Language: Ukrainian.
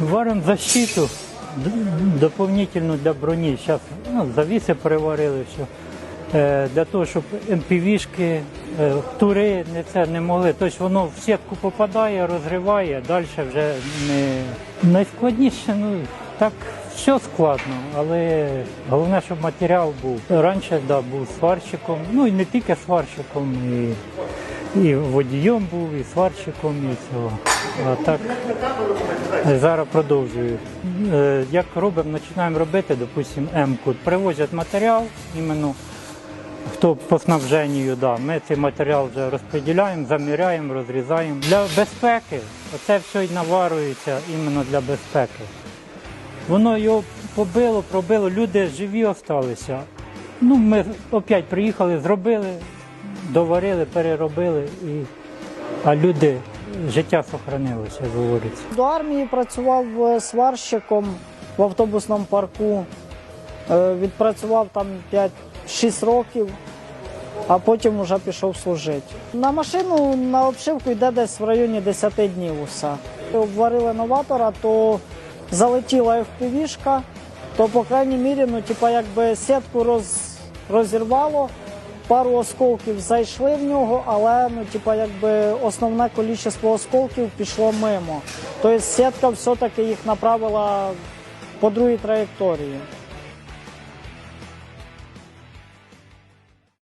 Варимо защиту д- доповнительну для броні. Зараз ну, завіси переварили все. Для того, щоб МПВшки, е, тури не це не могли. Тобто воно в сітку попадає, розриває, далі вже не найскладніше, ну так все складно, але головне, щоб матеріал був. Раніше да, був сварщиком, ну і не тільки сварщиком, і, і водієм був, і сварщиком, і цього. А так зараз продовжую. Е, Як робимо, починаємо робити, допустимо, М-ку. Привозять матеріал, іменно хто по снабженню, да, ми цей матеріал вже розподіляємо, заміряємо, розрізаємо. Для безпеки оце все й наварюється іменно для безпеки. Воно його побило, пробило, люди живі залишилися. Ну, ми опять приїхали, зробили, доварили, переробили, і... а люди, життя сохранилося, як говориться. До армії працював е, сварщиком в автобусному парку. Е, Відпрацював там 5-6 років, а потім вже пішов служити. На машину на обшивку йде десь в районі 10 днів усе. Обварили новатора, то залетіла FPV-шка, то, по крайній мірі, ну, типа, якби сітку роз, розірвало, пару осколків зайшли в нього, але ну, типа, якби основне кількість осколків пішло мимо. Тобто сітка все-таки їх направила по другій траєкторії.